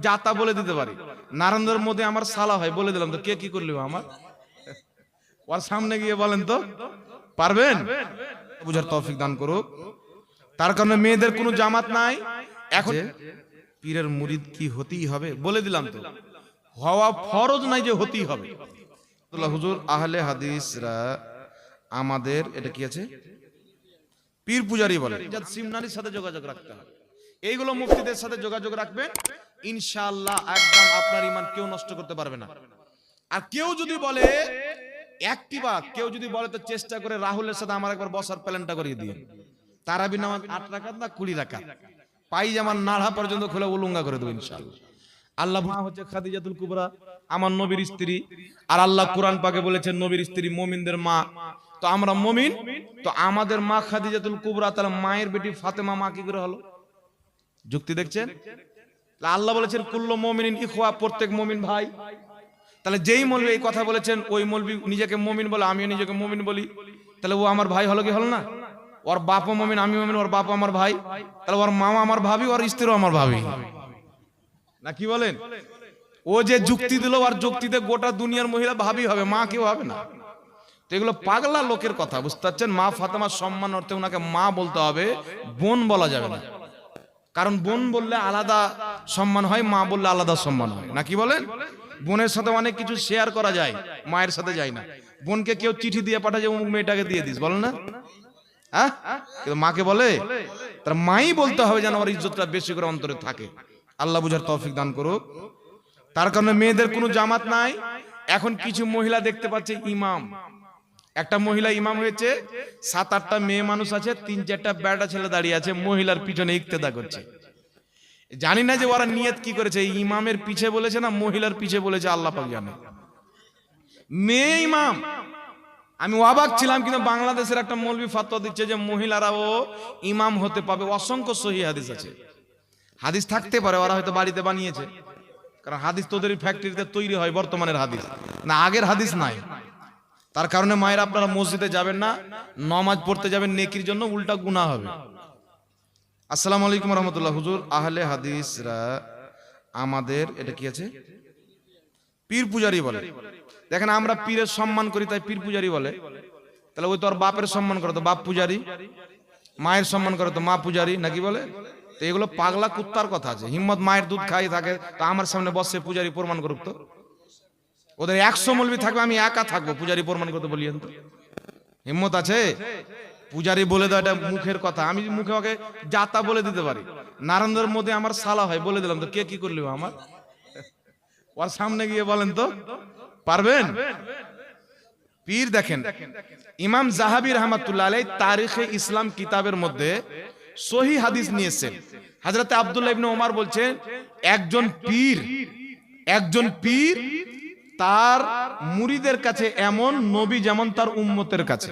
জাতা বলে দিতে পারি। নারায়ণদের মধ্যে আমার সালা হয়, বলে দিলাম তো, কে কি করলি আমার? ওর সামনে গিয়ে বলেন তো, পারবেন? বুঝার তৌফিক দান করুক। তার কারণে মেয়েদের কোনো জামাত নাই। এখন পীরের মুরিদ কি হতেই হবে? বলে দিলাম তো। হওয়া ফরজ নাই যে হতেই হবে। হুজুর, আহলে হাদিসরা আমাদের, এটা কি আছে? পীর পূজারি বলে। যাতে সিমনারির সাথে যোগাযোগ রাখতে হবে এইগুলো মুফতিদের সাথে যোগাযোগ রাখবেন। ইনশাআল্লাহ একদম আপনার ইমান কেউ নষ্ট করতে পারবে না। আর কেউ যদি বলে বা কেউ যদি বলে, তো চেষ্টা করে রাহুলের সাথে আমার একবার বসার প্ল্যানটা করিয়ে দিয়ে। তারাবি নামাজ আট রাখাত না কুড়ি রাখাত পাইজামার নাড়া পর্যন্ত খুলে উলুঙ্গা করে দেবো ইনশাআল্লাহ। আল্লাহ হচ্ছে খাদিজাতুল কুবরা, আমার নবীর স্ত্রী। আর আল্লাহ কোরআন পাকে বলেছেন, নবীর স্ত্রী মুমিনদের মা। তো আমরা মুমিন, তো আমাদের মা খাদিজাতুল কুবরা তাহলে মায়ের বেটি ফাতেমা মা কি করে হলো। যুক্তি দেখছেন? আল্লাহ বলেছেন কুল্ল মুমিনিন ইখওয়া প্রত্যেক মমিন ভাই। তাহলে যেই মৌলবি এই কথা বলেছেন ওই মৌলবি নিজেকে মমিন বলে আমিও নিজেকে মমিন বলি। তাহলে ও আমার ভাই হলো কি হলো না? ওর বাপ মমিন আমি মমিন ওর বাপ আমার ভাই। তাহলে ওর মামা আমার ভাবি ওর স্ত্রীও আমার ভাবি। না কি বলেন? ও যে যুক্তি দিল আর যুক্তিতে গোটা দুনিয়ার মহিলা ভাবি হবে মা কেউ হবে না। তো এগুলো পাগলা লোকের কথা বুঝতে পারছেন? মা ফাতেমার সম্মান অর্থে ওনাকে মা বলতে হবে বোন বলা যাবে না। কারণ বোন বললে আলাদা সম্মান হয়, মা বললে আলাদা সম্মান হয়। না কি বলেন? বোনের সাথে অনেক কিছু শেয়ার করা যায়, মায়ের সাথে যায় না। বোনকে কেউ চিঠি দিয়ে পাঠায় যে, অমুক মেয়েটাকে দিয়ে দিস। বলেন না? হ্যাঁ? মাকে বলে, তার মাই বলতে হবে যেন আমার ইজ্জতটা বেশি করে অন্তরে থাকে। আল্লাহ বুঝার তৌফিক দান করুক। তার কারণে মেয়েদের কোনো জামাত নাই। এখন কিছু মহিলা দেখতে পাচ্ছে ইমাম। একটা মহিলা ইমাম হয়েছে, সাত, আটটা মেয়ে মানুষ আছে, তিন, চারটা বেটা ছেলে দাঁড়িয়ে আছে, মহিলার পিছনে ইক্তেদা করছে। জানি না যে ওরা নিয়ত কি করেছে ইমামের পিছে বলেছে না মহিলার পিছে বলেছে, আল্লাহ পাক জানে। মেয়ে ইমাম, আমি অবাক ছিলাম, কিন্তু বাংলাদেশের একটা মৌলবি ফাতোয়া দিচ্ছে যে মহিলারাও ইমাম হতে পাবে, অসংখ্য সহি হাদিস আছে। হাদিস থাকতে পারে, ওরা হয়তো বাড়িতে বানিয়েছে, কারণ হাদিস তোদের ফ্যাক্টরিতে তৈরি হয়, বর্তমানের হাদিস। না, আগের হাদিস নাই। তার কারণে মায়ের আপনারা মসজিদে যাবেন না, নমাজ পড়তে যাবেন, নেকির জন্য উল্টা গুণা হবে। আসসালামু আলাইকুম রহমতুল্লাহ। হুজুর, আহলে হাদিসরা আমাদের, এটা কি আছে? পীর পূজারি বলে। দেখেন, আমরা পীরের সম্মান করি, তাই পীর পূজারি বলে। তাহলে ওই তোর বাপের সম্মান করে তো, বাপ পূজারি, মায়ের সম্মান করে তো মা পূজারি নাকি বলে? তো এগুলো পাগলা কুত্তার কথা আছে। হিম্মত মায়ের দুধ খাই থাকে, তো আমার সামনে বসে পূজারি প্রমাণ করুক তো। ওদের একশো মলবি থাকবে, আমি একা থাকব, পূজারি প্রমাণ করতে বলিয়েন তো হিম্মত আছে? পূজারি বলে দাও এটা মুখের কথা। আমি মুখে ওকে জাতা বলে দিতে পারি। নারায়ণদের মধ্যে আমার সালা হয়, বলে দিলাম তো, কে কি করলি আমার? ওর সামনে গিয়ে বলেন তো, পারবেন? পীর দেখেন, ইমাম জাহাবি রহমাতুল্লাহ আলাই তারিখে ইসলাম কিতাবের মধ্যে সহি হাদিস নিয়েছেন। হাজরতে আব্দুল্লাহ ইবনে ওমর বলছেন, একজন পীর একজন পীর তার মুরিদের কাছে এমন নবী যেমন তার উম্মতের কাছে।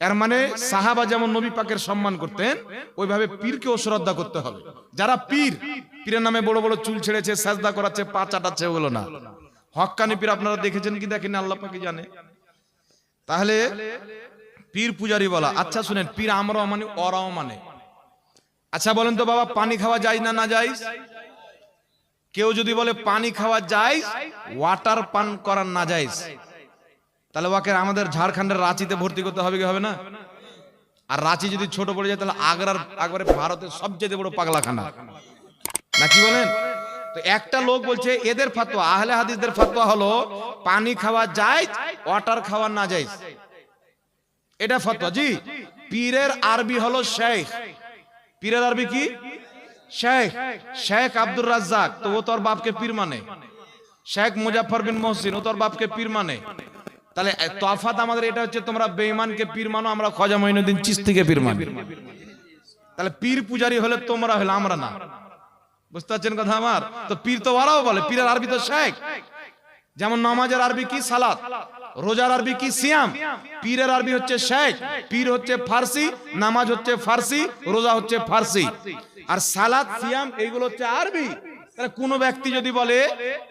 এর মানে সাহাবা যেমন নবী পাকের সম্মান করতেন, ওইভাবে পীরকেও শ্রদ্ধা করতে হবে। যারা পীর, পীরের নামে বড় বড় চুল ছেড়েছে, সাজদা করাচ্ছে, পা চাটাচ্ছে, ওগুলো না। হক্কানি পীর আপনারা দেখেছেন কি দেখেন আল্লাহ পাকে জানে? তাহলে পীর পূজারি বলা আচ্ছা শুনেন, পীর আমরাও মানে ওরাও মানে। আচ্ছা বলেন তো বাবা, পানি খাওয়া যায় না না যায়? কেউ যদি বলে পানি খাওয়া যায় ওয়াটার পান করা না যায় তাহলে ওকে আমাদের ঝাড়খণ্ডের রাঁচিতে ভর্তি করতে হবে কি হবে না? আর রাঁচি যদি ছোট পড়ে যায়, তাহলে আগ্রার একবারে ভারতের সবচেয়ে বড় পাগলাখানা। না কি বলেন? তো একটা লোক বলছে, এদের ফাতোয়া আহলে হাদিসদের ফাতোয়া হলো, পানি খাওয়া যায় ওয়াটার খাওয়া না যায় এটা ফতোয়া জি। পীরের আরবি হলো শেখ পীরের আরবি কি? শেখ শেখ আব্দুর রাজ্জাক, তো ও তোর বাপকে পীর মানে। শেখ মুজাফর বিন মহসিন, ও তোর বাপকে পীর মানে। তাহলে তফাত আমাদের এটা হচ্ছে, তোমরা বেঈমানকে পীর মানো, আমরা খজা মঈনুদ্দিন চিস্তিকে পীর মানি। তাহলে, পীর পূজারি হলে তোমরা হলে আমরা না। বুঝতে পারছেন কথা আমার? তো পীর তো ওরাও বলে, পীরের আরবি তো শেখ। যেমন নামাজের আরবি কি সালাত, রোজার আরবি কি সিয়াম। পীরের আরবি হচ্ছে শেখ, পীর হচ্ছে ফার্সি, নামাজ হচ্ছে ফার্সি, রোজা হচ্ছে ফার্সি। আর সালাত সিয়াম এইগুলো হচ্ছে আরবি। তাহলে কোনো ব্যক্তি যদি বলে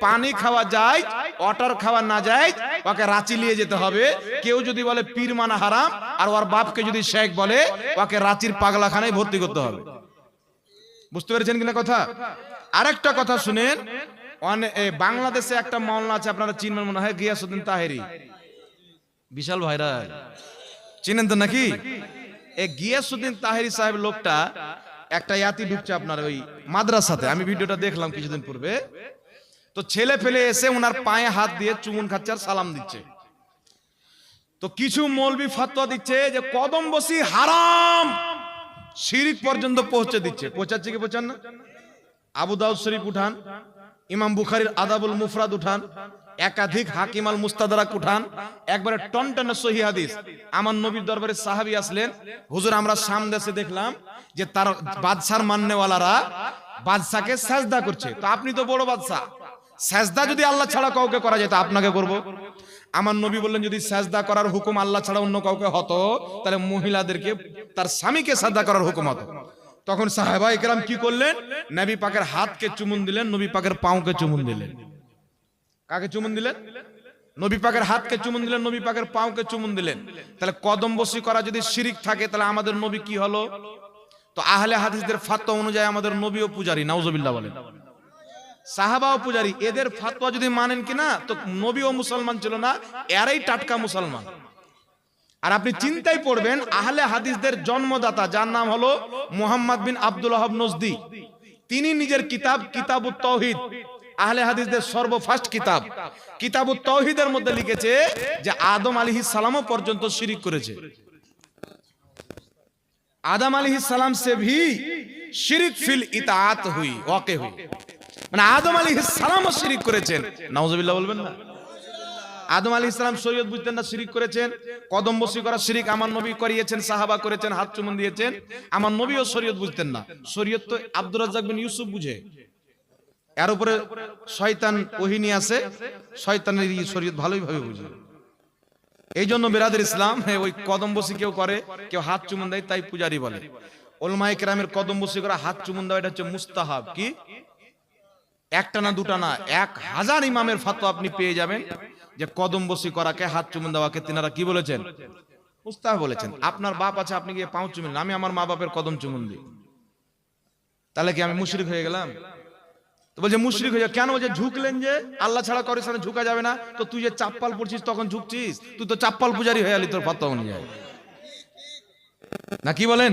পানি খাওয়া যায় অটার খাওয়া না যায় ওকে রাঁচি নিয়ে যেতে হবে। কেউ যদি বলে পীর মানা হারাম আর ওর বাপকে যদি শেখ বলে ওকে রাঁচির পাগলাখানায় ভর্তি করতে হবে। বুঝতে পেরেছেন কিনা কথা? আরেকটা কথা শুনেন এ, বাংলাদেশে একটা মাওলানা আছে আপনারা চিনবেন মনে হয় গিয়াসুদ্দিন তাহেরি। বিশাল ভাইরা চিনেন তো নাকি? এই গিয়াসুদ্দিন তাহেরি সাহেব লোকটা একটা ইয়াতি ঢুকছে আপনার ওই মাদ্রাসাতে। আমি ভিডিওটা দেখলাম কিছুদিন পূর্বে। তো ছেলে ফেলে এসে ওনার পায়ে হাত দিয়ে চুমুন খাচ্ছে আর সালাম দিচ্ছে। তো কিছু মৌলবি ফতোয়া দিচ্ছে যে কদম বসি হারাম, শিরিক পর্যন্ত পৌঁছে দিচ্ছে। পৌঁছাচ্ছে কি পৌঁছান না? আবু দাউদ শরীফ উঠান, ইমাম বুখারীর আদাবুল মুফরাদ উঠান, একাধিক হাকিম আল মুস্তাদরাক উঠান, একবারে টনটনে সহি হাদিস। আমার নবীর দরবারে সাহাবী আসলেন। হুজুর, আমরা সাম দেশে দেখলাম যে তার বাদশার মান্যওয়ালারা বাদশাকে সাজদা করছে। তো আপনি তো বড় বাদশা। সাজদা যদি আল্লাহ ছাড়া কাউকে করা যেত, আপনাকে করব। আমার নবী বললেন, যদি সাজদা করার হুকুম আল্লাহ ছাড়া অন্য কাউকে হতো, তাহলে মহিলাদেরকে তার স্বামীকে সাজদা করার হুকুম হতো। তখন সাহেবা একরাম কি করলেন? নবী পাকের হাতকে চুমুন দিলেন, নবী পাকের পাউকে চুমুন দিলেন। কাকে চুমুন দিলেন? নবী পাকের হাতকে চুমুন দিলেন, নবী পাকের পাউকে চুমুন দিলেন। তাহলে কদম বসি করা যদি শিরিক থাকে, তাহলে আমাদের নবী কি হলো? তো আহলে হাদিসদের ফাতোয়া অনুযায়ী আমাদের নবীও পূজারি, নাউজুবিল্লাহ বলেন। সাহাবাও পূজারি, এদের ফাতোয়া যদি মানেন কিনা, তো নবীও মুসলমান ছিল না, এরাই টাটকা মুসলমান। আর আপনি চিন্তায় পড়বেন, আহলে হাদিসদের জন্মদাতা, যার নাম হলো মোহাম্মদ বিন আব্দুল ওয়াহাব নজদি। তিনি নিজের কিতাব কিতাবুত তৌহিদ আহলে হাদিসদের সর্বফার্স্ট কিতাব। কিতাবুত তৌহিদের মধ্যে লিখেছে যে, আদম আলাইহিস সালামও পর্যন্ত শিরিক করেছে। আদম আলাইহিস সালাম সে ভি শিরিক ফিল ইতাআত হুই ওকে হুই। মানে আদম আলাইহিস সালামও শিরিক করেছেন। নাউজুবিল্লাহ বলবেন না? আদম আলী ইসলাম শরীয়ত বুঝতেন না শিরিক করেছেন। কদম বসি করা শিরিক আমার নবী করিয়েছেন, সাহাবা করেছেন, হাত চুমন দিয়েছেন। আমার নবীও শরীয়ত বুঝতেন না। শরীয়ত তো আব্দুর রাজ্জাক বিন ইউসুফ বুঝে। এর উপরে শয়তান ওহিনী আছে শয়তানের শরীয়ত ভালোই ভাবে বুঝে। এই জন্য বেরাদের ইসলাম ওই কদম বসি কেউ করে, কেউ হাত চুমন দেয়, তাই পূজারি বলে। ওলমাই কেরামের কদম বসি করা হাত চুমন দেওয়া, এটা হচ্ছে মুস্তাহাব, কি? একটা না দুটা না, এক হাজার ইমামের ফাতোয়া আপনি পেয়ে যাবেন যে কদম বসি করাকে, হাত চুমুন দেওয়াকে তিনারা কি বলেছেন? মুস্তাহ বলেছেন। আপনার বাপ আছে, আপনি গিয়ে পাঁচ চুমুন, আমি আমার মা বাপের কদম চুমুন দিই। তাহলে কি আমি মুশরিক হয়ে গেলাম? তো বলছে, মুশরিক হয়ে কেন বলছে, ঝুঁকলেন যে, আল্লাহ ছাড়া করে সামনে ঝুঁকা যাবে না। তো তুই যে চাপ্পাল পড়ছিস, তখন ঝুঁকছিস। তুই তো চাপ্পাল পূজারি হয়ে আলি তোর ফাতোয়া অনুযায়ী না কি বলেন?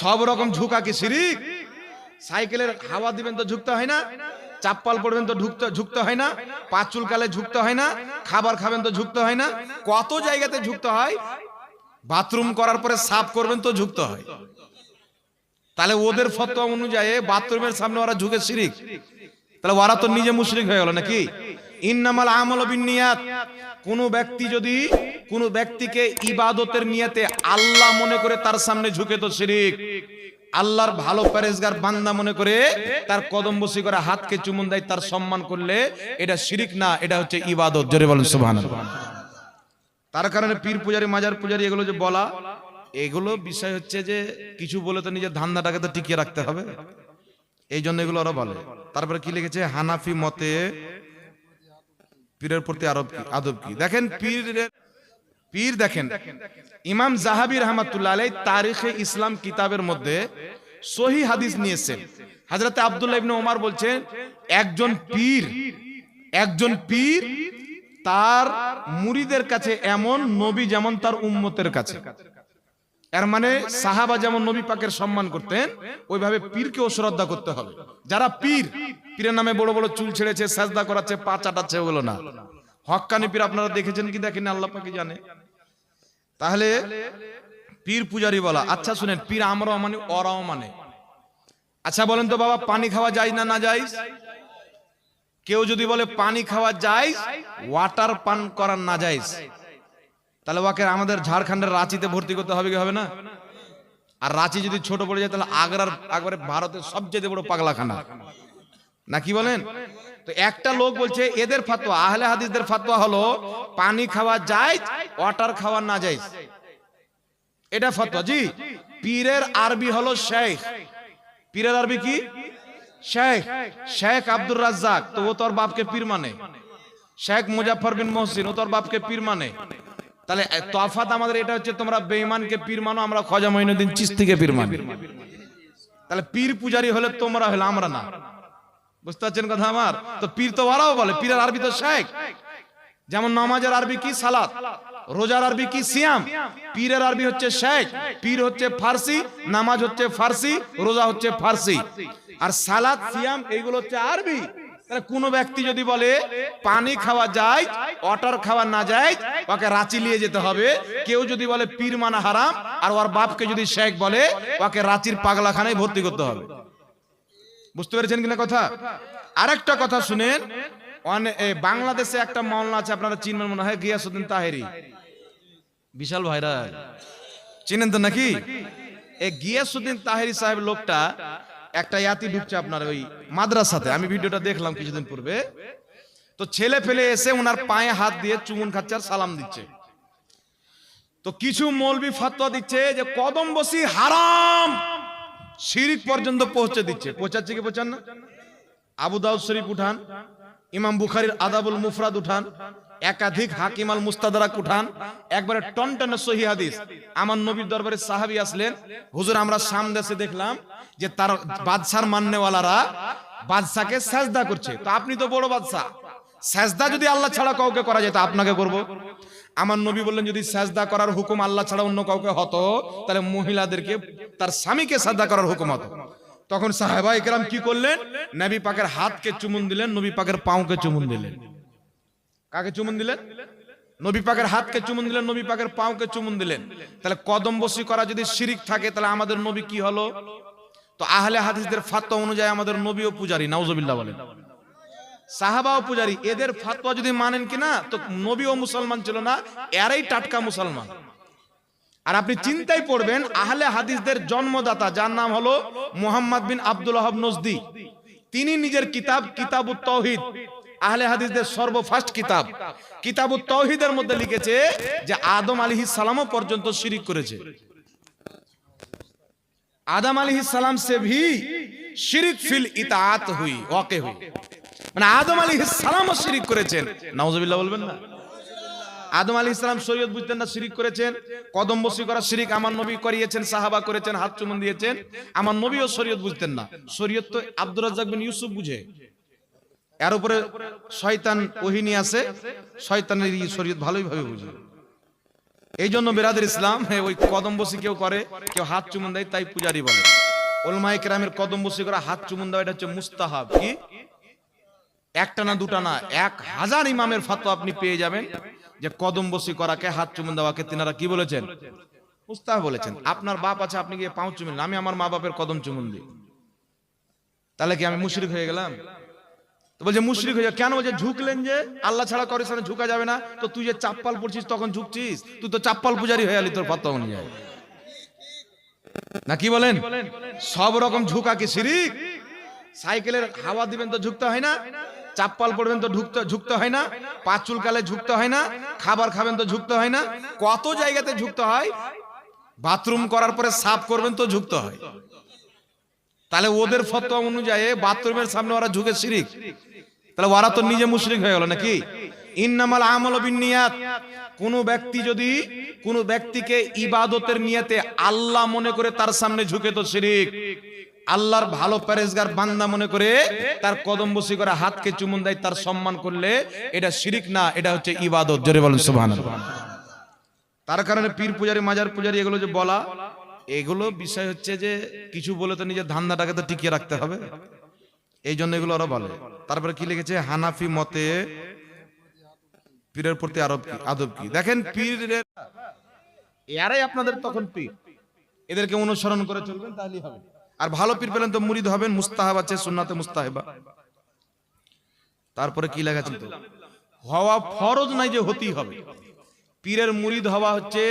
সব রকম ঝুঁকা কি শিরিক? সাইকেলের হাওয়া দিবেন তো ঝুঁকতে হয় না, চাপ্পাল পড়বেন তো ঢুকতে, ঝুঁকতে হয় না, পাঁচ চুলকালে ঝুঁকতে হয় না, খাবার খাবেন তো ঝুঁকতে হয় না, কত জায়গাতে ঝুঁকতে হয়, বাথরুম করার পরে সাফ করবেন তো ঝুঁকতে হয়। তাহলে ওদের ফতোয়া অনুযায়ী বাথরুমের সামনে ওরা ঝুঁকে শিরিক। তাহলে ওরা তো নিজে মুশরিক হয়ে গেল নাকি? ইন্নামাল আমল বিনিয়াত কোন ব্যক্তি যদি কোন ব্যক্তিকে ইবাদতের নিয়তে আল্লাহ মনে করে তার সামনে ঝুঁকে তো শিরিক। আল্লাহর ভালো প্যারেজগার বান্দা মনে করে তার কদম বসি করে হাতকে চুমুন দেয়, তার সম্মান করলে এটা শিরিক না, এটা হচ্ছে ইবাদত। জোরে বলেন, সুবহানাল্লাহ। তার কারণে পীর পূজারি, মাজার পূজারি এগুলো যে বলা, এগুলো বিষয় হচ্ছে যে কিছু বলে তো নিজের ধান্দাটাকে তো টিকিয়ে রাখতে হবে। এই জন্য এগুলো ওরা বলে। তারপরে কি লিখেছে? হানাফি মতে পীরের প্রতি আরব আদব কি? দেখেন পীরের পীর দেখেন, ইমাম জাহাবি রহমাতুল্লাহ আলাই তারিখে ইসলাম কিতাবের মধ্যে সহি হাদিস নিয়েছেন। হাজরতে আব্দুল্লাহ ইবনে ওমর বলছেন, একজন পীর একজন পীর তার মুরিদের কাছে এমন নবী যেমন তার উম্মতের কাছে। এর মানে সাহাবা যেমন নবী পাকের সম্মান করতেন, ওইভাবে পীরকেও শ্রদ্ধা করতে হবে। যারা পীর, পীরের নামে বড় বড় চুল ছেড়েছে, সাজদা করাচ্ছে, পা চাটাচ্ছে, ওগুলো না। হক্কানি পীর আপনারা দেখেছেন কি দেখেন আল্লাহ পাকি জানে? তাহলে পীর পূজারি বলা আচ্ছা শুনেন, পীর আমরাও মানে ওরাও মানে। আচ্ছা বলেন তো বাবা, পানি খাওয়া যায় না না যায়? কেউ যদি বলে, পানি খাওয়া যায়, ওয়াটার পান করার না যায়। তাহলে ওকে আমাদের ঝাড়খণ্ডের রাঁচিতে ভর্তি করতে হবে কি হবে না? আর রাঁচি যদি ছোট পড়ে যায়, তাহলে আগ্রার একবারে ভারতের সবচেয়ে বড় পাগলাখানা। না কি বলেন? তো একটা লোক বলছে, এদের ফাতোয়া, আহলে হাদিসদের ফাতোয়া হলো, পানি খাওয়া যায় ওয়াটার খাওয়া না যায় এটা ফতোয়া, জি। পীরের আরবি হলো শেখ। পীরের আরবি কি? শেখ। শেখ আব্দুর রাজ্জাক। তো ও তোর বাপকে পীর মানে। শেখ মুজাফর বিন মহসিন, ও তোর বাপকে পীর মানে। তাহলে তফাত আমাদের এটা হচ্ছে তোমরা বেঈমানকে পীর মানো, আমরা খজা মঈনুদ্দিন চিস্তিকে পীর মানি। তাহলে পীর পূজারি হলে তোমরা হলে আমরা না। বুঝতে পারছেন কথা আমার? তো পীর তো ওরাও বলে, পীরের আরবি তো শেখ। যেমন নামাজের আরবি কি সালাত, রোজার আরবি কি সিয়াম, পীরের আরবি হচ্ছে শেখ, পীর হচ্ছে ফার্সি, নামাজ হচ্ছে ফার্সি, রোজা হচ্ছে ফার্সি। আর সালাত, সিয়াম, এইগুলো হচ্ছে আরবি। তাহলে কোন ব্যক্তি যদি বলে পানি খাওয়া যায় অটার খাওয়া না যায় ওকে রাঁচি নিয়ে যেতে হবে। কেউ যদি বলে পীর মানা হারাম আর ওর বাপকে যদি শেখ বলে ওকে রাঁচির পাগলাখানায় ভর্তি করতে হবে। বুঝতে পেরেছেন কিনা কথা? আরেকটা কথা শুনেন বাংলাদেশে একটা মামলা আছে আপনারা চিনবেন মনে হয় গিয়াসুদ্দিন তাহেরি। বিশাল ভাইরাল। চিনেন তো নাকি? এই গিয়াসুদ্দিন তাহেরি সাহেব লোকটা একটা ইয়াতি ঢুকছে আপনার ওই মাদ্রাসাতে। আমি ভিডিওটা দেখলাম কিছুদিন পূর্বে। তো ছেলে ফেলে এসে ওনার পায়ে হাত দিয়ে চুমুন খাচ্ছে আর সালাম দিচ্ছে। তো কিছু মৌলবি ফতোয়া দিচ্ছে যে কদম বসি হারাম, শিরিক পর্যন্ত পৌঁছে দিচ্ছে। পৌঁছাচ্ছে কি পৌঁছান না? আবু দাউদ শরীফ উঠান, ইমাম বুখারীর আদাবুল মুফরাদ উঠান একাধিক হাকিম আল মুস্তাদরাক উঠান একবারে টনটনে সহি হাদিস। আমার নবীর দরবারে সাহাবী আসলেন, হুজুর, আমরা সাম দেশে দেখলাম যে তার বাদশার মান্যওয়ালারা বাদশাকে সাজদা করছে। তো আপনি তো বড় বাদশা। সাজদা যদি আল্লাহ ছাড়া কাউকে করা যায় তো আপনাকে করব। আমার নবী বললেন, যদি সাজদা করার হুকুম আল্লাহ ছাড়া অন্য কাউকে হতো, তাহলে মহিলাদেরকে তার স্বামীকে সাজদা করার হুকুম হতো। তখন সাহেবা একরাম কি করলেন? নবী পাকের হাতকে চুমুন দিলেন, নবী পাকের পাউকে চুমুন দিলেন। কাকে চুমুন দিলেন? নবী পাকের হাতকে চুমুন দিলেন, নবী পাকের পাউকে চুমুন দিলেন। তাহলে কদম বসি করা যদি শিরিক থাকে, তাহলে আমাদের নবী কি হলো? তো আহলে হাদিসদের ফাতোয়া অনুযায়ী আমাদের নবীও পূজারী, নাউজুবিল্লাহ বলেন। সাহাবাও পূজারী, এদের ফাতোয়া যদি মানেন কিনা, তো নবীও মুসলমান ছিল না, এরাই টাটকা মুসলমান। আর আপনি চিন্তায় পড়বেন, আহলে হাদিসদের জন্মদাতা, যার নাম হলো মোহাম্মদ বিন আব্দুল আহাব নজদি। তিনি নিজের কিতাব কিতাবুত তৌহিদ আহলে হাদিসদের সর্বফার্স্ট কিতাব। কিতাবুত তৌহিদের মধ্যে লিখেছে যে আদম আলাইহিস সালামও পর্যন্ত শিরিক করেছে। আদম আলাইহিস সালাম সে ভি শিরিক ফিল ইতাআত হুই, ওয়াকে হুই। মানে আদম আলাইহিস সালামও শিরিক করেছেন। নাউজুবিল্লাহ বলবেন না? আদম আলী ইসলাম শরীয়ত বুঝতেন না, শিরিক করেছেন। কদম বসি করা শিরিক আমার নবী করিয়েছেন, সাহাবা করেছেন, হাত চুমন দিয়েছেন। আমার নবীও শরীয়ত বুঝতেন না। শরীয়ত তো আব্দুর রাজ্জাক বিন ইউসুফ বুঝে। এর উপরে শয়তান ওহিনী আছে, শয়তানের এই শরীয়ত ভালোই ভাবে বুঝে। এই জন্য বেরাদের ইসলাম ওই কদম বসি কেউ করে, কেউ হাত চুমন দেয়, তাই পূজারি বলে। ওলমাই কেরামের কদম বসি করা, হাত চুমন দেওয়া, এটা হচ্ছে মুস্তাহাব। কি? একটা না দুটা না, এক হাজার ইমামের ফাতো আপনি পেয়ে যাবেন যে কদম বসি করাকে হাত চুমুন দেওয়াকে তিনারা কি বলেছেন? মুস্তাহ বলেছেন। আপনার বাপ আছে, আপনি গিয়ে পাঁচ চুমুন, আমি আমার মা বাপের কদম চুমুন দিই। তাহলে কি আমি মুশরিক হয়ে গেলাম? তো বলছে মুশরিক হয়ে। কেন বলছে ঝুঁকলেন যে? আল্লাহ ছাড়া করে সামনে ঝুঁকা যাবে না। তো তুই যে চাপ্পাল পড়ছিস তখন ঝুঁকছিস। তুই তো চাপ্পাল পূজারি হয়ে আলি তোর অনুযায়ী না কি বলেন? সব রকম ঝুঁকা কি শিরিক? সাইকেলের হাওয়া দিবেন তো ঝুঁকতে হয় না। চাপ্পাল পড়বেন তো ঢুকতে ঝুঁকতে হয় না। পাঁচ চুলকালে ঝুঁকতে হয় না। খাবার খাবেন তো ঝুঁকতে হয় না। কত জায়গাতে ঝুঁকতে হয়? বাথরুম করার পরে সাফ করবেন তো ঝুঁকতে হয়। তাহলে ওদের ফতোয়া অনুযায়ী বাথরুমের সামনে ওরা ঝুঁকে শিরিক। তাহলে ওরা তো নিজে মুশরিক হয়ে গেল নাকি? ইন্নামাল আমল বিনিয়াত কোন ব্যক্তি যদি, কোন ব্যক্তিকে ইবাদতের নিয়তে আল্লাহ মনে করে তার সামনে ঝুঁকে তো শিরিক। আল্লাহর ভালো প্যারেজগার বান্দা মনে করে তার কদম বসি করে হাতকে চুমুন দেয়, তার সম্মান করলে এটা শিরিক না, এটা হচ্ছে ইবাদত। জোরে বলেন, সুবহানাল্লাহ। তার কারণে পীর পূজারি, মাজার পূজারি এগুলো যে বলা এগুলো বিষয় হচ্ছে যে কিছু বলে তো নিজের ধান্দাটাকে তো টিকিয়ে রাখতে হবে। এই জন্য এগুলো ওরা বলে। তারপরে কি লিখেছে? হানাফি মতে পীরের প্রতি আরব কি? আদব কি? দেখেন পীরের এরাই আপনাদের তখন পীর। এদেরকে অনুসরণ করে চলবেন, তাহলেই হবে। আর ভালো পীর পেলেন তো মুরিদ হবেন, মুস্তাহাব আছে, সুন্নাতে মুস্তাহেবা। তারপরে কি লেখা ছিল হওয়া ফরজ নাই যে হতেই হবে। পীরের মুরিদ হওয়া হচ্ছে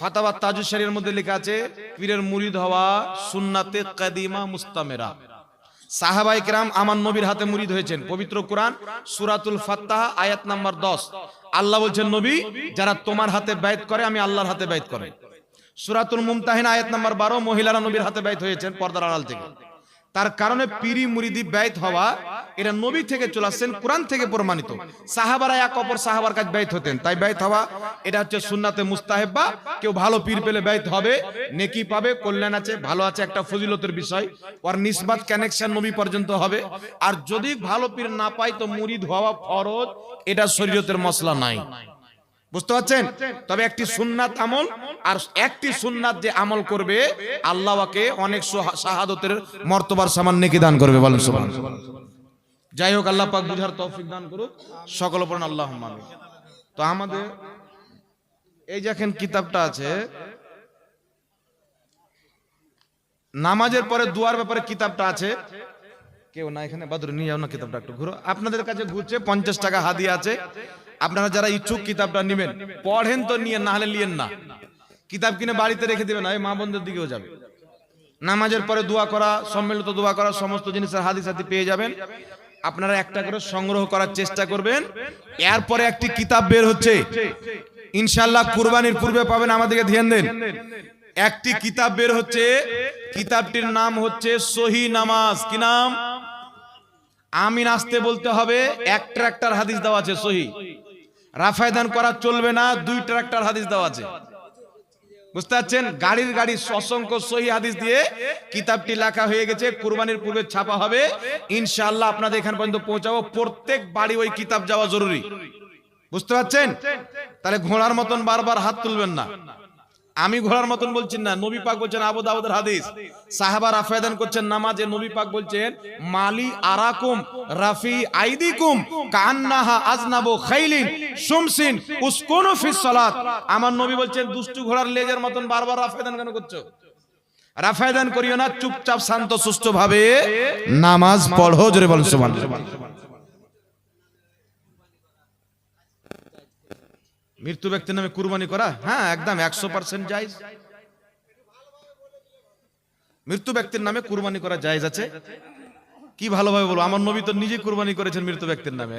ফাতাবা তাজুশারির মধ্যে লেখা আছে, পীরের মুরিদ হওয়া সুন্নাতে কাদিমা মুস্তামেরা। সাহাবাই আমার নবীর হাতে মুরিদ হয়েছেন। পবিত্র কোরআন, সুরাতুল ফাত্তাহ, আয়াত নাম্বার দশ। আল্লাহ বলছেন, নবী, যারা তোমার হাতে ব্যয় করে, আমি আল্লাহর হাতে ব্যয় করে। সুরাতুল মুমতাহিন, আয়াত নাম্বার বারো, মহিলারা নবীর হাতে ব্যয় হয়েছেন পর্দার আড়াল থেকে। তার কারণে পিরি মুরিদি ব্যয় হওয়া এরা নবী থেকে চলে আসছেন, কোরআন থেকে প্রমাণিত। সাহাবারা এক অপর সাহাবার কাছে ব্যয়ত হতেন। তাই ব্যয়ত হওয়া, এটা হচ্ছে সুন্নাতে মুস্তাহেব্বা কেউ ভালো পীর পেলে ব্যয়ত হবে, নেকি পাবে, কল্যাণ আছে, ভালো আছে একটা ফজিলতের বিষয়। ওর নিসবাত কানেকশন নবী পর্যন্ত হবে। আর যদি ভালো পীর না পাই তো মুরিদ হওয়া ফরজ, এটা শরীয়তের মশলা নাই। বুঝতে পারছেন? তবে একটি সুন্নাত আমল, আর একটি সুন্নাত যে আমল করবে, আল্লাহকে অনেক শাহাদতের মর্তবার সামান নেকি দান করবে। বলেন যাই হোক, আল্লাহ পাক বুঝার তৌফিক দান করুক। সকল পড়েন আল্লাহ তো আমাদের এই যে এখন কিতাবটা আছে, নামাজের পরে দুয়ার ব্যাপারে কিতাবটা আছে। কেউ না এখানে, বাদুর, নিয়ে যাও না কিতাবটা একটু ঘুরো। আপনাদের কাছে ঘুরছে, পঞ্চাশ টাকা হাদি আছে। আপনারা যারা ইচ্ছুক কিতাবটা নেবেন, পড়েন তো নিয়ে, না হলে নিয়েন না। কিতাব কিনে বাড়িতে রেখে দেবেন এই মা বোনদের দিকেও যাবে। নামাজের পরে দোয়া করা, সম্মিলিত দোয়া করা, সমস্ত জিনিসের হাদিস হাতি পেয়ে যাবেন। আপনারা একটা করে সংগ্রহ করার চেষ্টা করবেন। এরপরে একটি কিতাব বের হচ্ছে। ইনশাল্লাহ কুরবানির পূর্বে পাবেন আমাদেরকে ধ্যান দেন। একটি কিতাব বের হচ্ছে। কিতাবটির নাম হচ্ছে সহি নামাজ। কি নাম? আমিন আসতে বলতে হবে, এক ট্রাক্টর হাদিস দেওয়া আছে সহি। রাফায়দান করা চলবে না, দুই ট্রাক্টর হাদিস দেওয়া আছে। বুঝতে পারছেন? গাড়ির গাড়ি অসংখ্য সহি হাদিস দিয়ে কিতাবটি লেখা হয়ে গেছে, কুরবানির পূর্বে ছাপা হবে। আপনাদের এখান পর্যন্ত পৌঁছাবো। ওই কিতাব যাওয়া জরুরি। বুঝতে পারছেন? তাহলে ঘোড়ার মতন বারবার হাত তুলবেন না। আমি ঘোড়ার মতন বলছেন না, নবী পাক বলছেন আবু দাউদের হাদিস। সাহাবা রাফায়দান করছেন নামাজে, নবী পাক বলছেন, মালি আরাকুম রাফি আইদিকুম কান্নাহা আজনাবু খাইলিন শুমসিন উসকুনু ফিস সালাত। আমার নবী বলছেন, দুষ্টু ঘোড়ার লেজের মতন বারবার রাফায়দান কেন করছ? রাফায়দান করিও না, চুপচাপ শান্ত সুস্থ ভাবে নামাজ পড়ো, জোরে বলেন সুবহানাল্লাহ। মৃত্যু ব্যক্তির নামে কুরবানি করা? হ্যাঁ একদম, একশো পার্সেন্ট জায়জ। মৃত্যু ব্যক্তির নামে কুরবানি করা জায়েজ আছে? কি ভালোভাবে বলব আমার নবী তো নিজে কুরবানি করেছেন মৃত্যু ব্যক্তির নামে।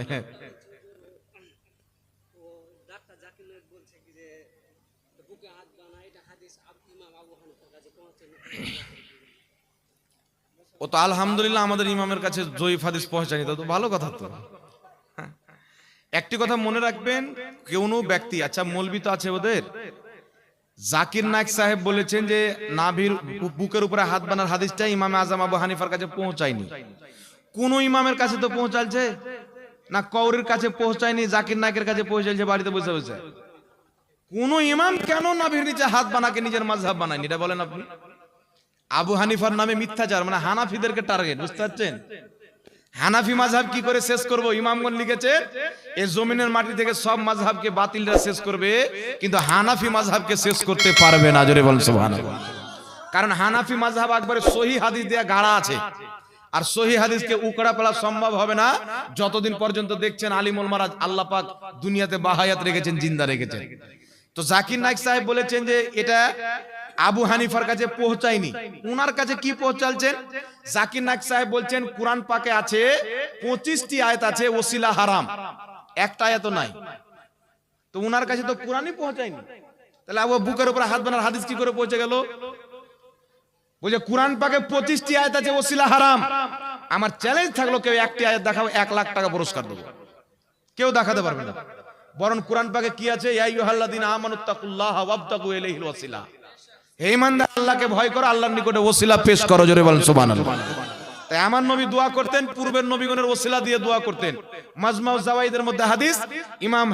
ও তো আলহামদুলিল্লাহ আমাদের ইমামের কাছে জয়ীফ হাদিস পৌঁছানি তো ভালো কথা তো। একটি কথা মনে রাখবেন কোনো ব্যক্তি আচ্ছা মৌলবি তো আছে ওদের। জাকির নায়ক সাহেব বলেছেন যে, নাভির বুকের উপরে হাত বানার হাদিসটা ইমাম আজম আবু হানিফার কাছে পৌঁছায়নি। কোন ইমামের কাছে তো পৌঁছালছে? না কৌরের কাছে পৌঁছায়নি, জাকির নায়কের কাছে পৌঁছালছে, বাড়িতে বসে বসে? কোন ইমাম কেন নাভির নিচে হাত বানাকে নিজের মাঝহাব বানায়নি? এটা বলেন আপনি। আবু হানিফার নামে মিথ্যাচার মানে হানাফিদেরকে টার্গেট বুঝতে পারছেন? হানাফি মাঝহাব কি করে শেষ করব? ইমামগণ লিখেছে এই জমিনের মাটি থেকে সব মাঝহাবকে বাতিলরা শেষ করবে, কিন্তু হানাফি মাঝহাবকে শেষ করতে পারবে না, জোরে বল সুবহানাল্লাহ। কারণ হানাফি মাঝহাব একবারে সহি হাদিস দেয়া গাড়া আছে। আর সহি হাদিসকে উকড়া পেলা সম্ভব হবে না। যতদিন পর্যন্ত দেখছেন আলিমুল মারাজ, আল্লাহ পাক দুনিয়াতে বাহায়াত রেখেছেন, জিন্দা রেখেছেন। তো জাকির নাইক সাহেব বলেছেন যে এটা আবু হানিফার কাছে পৌঁছায়নি। উনার কাছে কি পৌঁছালছেন? জাকির নাইক সাহেব বলছেন, কোরআন পাকে আছে, পঁচিশটি আয়াত আছে, ওসিলা হারাম। একটা আয়াত নাই। তো উনার কাছে তো কোরআনই পৌঁছায়নি। তাহলে আবু বুকের উপরে হাত বানার হাদিস কি করে পৌঁছে গেল? বলছে, কোরআন পাকে পঁচিশটি আয়াত আছে, ওসিলা হারাম। আমার চ্যালেঞ্জ থাকল, কেউ একটি আয়াত দেখাও, এক লাখ টাকা পুরস্কার দেবো। কেউ দেখাতে পারবে না। বরং কোরআন পাকে কি আছে? ইয়া আইয়ুহাল্লাযীনা আমানুত্তাকুল্লাহ ওয়াবতাগু ইলাইহিল ওয়াসিলা। হে ইমানদার আল্লাহকে ভয় করো, আল্লাহর নিকটে ওসিলা পেশ করো, জোরে বলেন সুবহানাল্লাহ। তাই আমার নবী দোয়া করতেন, পূর্বের নবীগণের ওসিলা দিয়ে দোয়া করতেন। মাজমাউ জাওয়াইদের মধ্যে হাদিস, ইমাম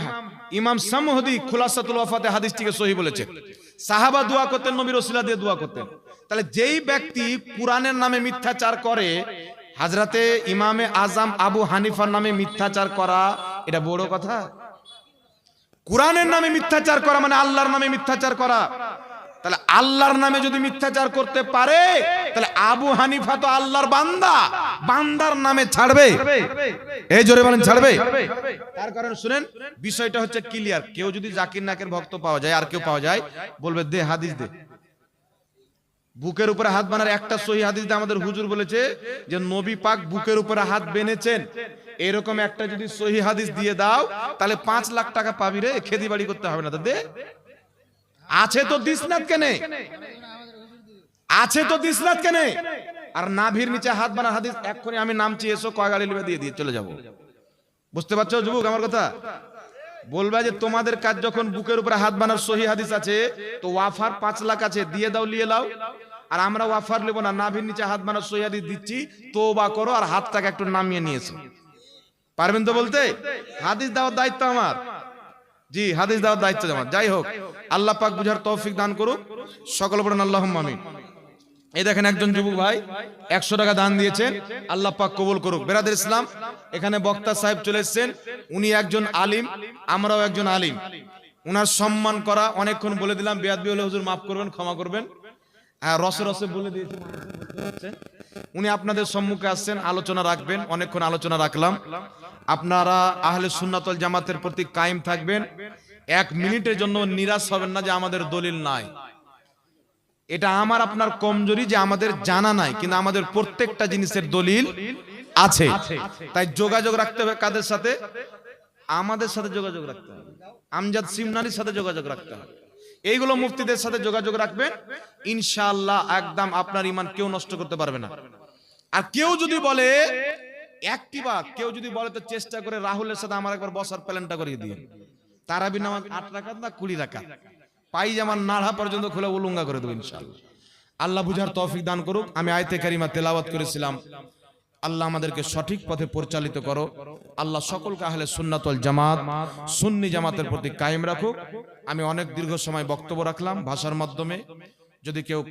ইমাম সামহদি খুলাসাতুল ওয়াফাতে হাদিসটিকে সহি বলেছে। সাহাবা দোয়া করতেন, নবীর ওসিলা দিয়ে দোয়া করতেন। তাহলে যেই ব্যক্তি কোরআনের নামে মিথ্যাচার করে, হাজরাতে ইমামে আজম আবু হানিফার নামে মিথ্যাচার করা, এটা বড় কথা? কোরআনের নামে মিথ্যাচার করা মানে আল্লাহর নামে মিথ্যাচার করা। তাহলে আল্লাহর নামে যদি মিথ্যাচার করতে পারে, তাহলে আবু হানিফা তো আল্লাহর বান্দা। বান্দার নামে ছাড়বে। এই জোরে বলেন, ছাড়বে। তার কারণ শুনেন, বিষয়টা হচ্ছে ক্লিয়ার কেউ যদি জাকির নাকের ভক্ত পাওয়া যায়, আর কেউ পাওয়া যায়, বলবে, দে, হাদিস দে। বুকের উপরে হাত বানার একটা সহি হাদিস আমাদের হুজুর বলেছে যে, নবী পাক বুকের উপরে হাত বেনেছেন এরকম একটা যদি সহি হাদিস দিয়ে দাও, তাহলে পাঁচ লাখ টাকা পাবি রে খেদি বাড়ি করতে হবে না। দে। আছে তো দিসনাথ কেনে? আছে তো দিসনাথ কেনে? আর নাভির নিচে হাত বানা হাদিস এক্ষুনি আমি নাম চেয়ে এসো কয় গাড়ি লিবে দিয়ে দিয়ে চলে যাব। বুঝতে পারছ যুবক আমার কথা? বলবে যে তোমাদের কাজ যখন বুকের উপরে হাত বানার সহি হাদিস আছে তো ওয়াফার পাঁচ লাখ আছে দিয়ে দাও লিয়ে লাও। আর আমরা ওয়াফার নেব না নাভির নিচে হাত বানার সহি হাদিস দিচ্ছি তো বা করো আর হাতটাকে একটু নামিয়ে নিয়েছে পারবেন তো বলতে? হাদিস দেওয়ার দায়িত্ব আমার। জি, হাদিস দেওয়ার দায়িত্ব আমার যাই হোক, আল্লাহ পাক বুঝার তৌফিক দান করুক। সকল পড়েন আল্লাহ আমিন। এই দেখেন একজন যুবক ভাই, একশো টাকা দান দিয়েছেন। আল্লাহ পাক কবুল করুক। বেরাদের ইসলাম, এখানে বক্তা সাহেব চলে এসেছেন। উনি একজন আলিম, আমরাও একজন আলিম। উনার সম্মান করা অনেকক্ষণ বলে দিলাম। বেয়াদবি হলে হুজুর মাফ করবেন, ক্ষমা করবেন। হ্যাঁ রসে রসে বলে দিয়েছি মানুষের বুঝতে পারছেন। উনি আপনাদের সম্মুখে আসছেন, আলোচনা রাখবেন, অনেকক্ষণ আলোচনা রাখলাম। আপনারা আহলে সুন্নাতল জামাতের প্রতি কায়েম থাকবেন। এক মিনিটের জন্য নিরাশ হবেন না যে আমাদের দলিল নাই। এটা আমার আপনার কমজোরি যে আমাদের জানা নাই, কিন্তু আমাদের প্রত্যেকটা জিনিসের দলিল আছে। তাই যোগাযোগ রাখতে হবে কাদের সাথে? আমাদের সাথে যোগাযোগ রাখতে হবে। আমজাদ সিমনানির সাথে যোগাযোগ রাখতে হবে। এইগুলো মুফতিদের সাথে যোগাযোগ রাখবেন। ইনশাআল্লাহ একদম আপনার ইমান কেউ নষ্ট করতে পারবে না। আর কেউ যদি বলে একটি বার কেউ যদি বলে তো চেষ্টা করে রাহুলের সাথে আমার একবার বসার প্ল্যানটা করিয়ে দিয়ে। তারাবি নামাজ আট রাখাত না কুড়ি রাখাত পাইজামার নাড়া পর্যন্ত খুলে উলুঙ্গা করে দেবো ইনশাআল্লাহ। আল্লাহ বুঝার তৌফিক দান করুক। আমি আয়তে কারিমা তেলাওয়াত করেছিলাম। আল্লাহ আমাদেরকে সঠিক পথে পরিচালিত করো। আল্লাহ সকলকে আহলে সুন্নাতল জামাত, সুন্নি জামাতের প্রতি কায়েম রাখুক। আমি অনেক দীর্ঘ সময় বক্তব্য রাখলাম ভাষার মাধ্যমে। যদি কেউ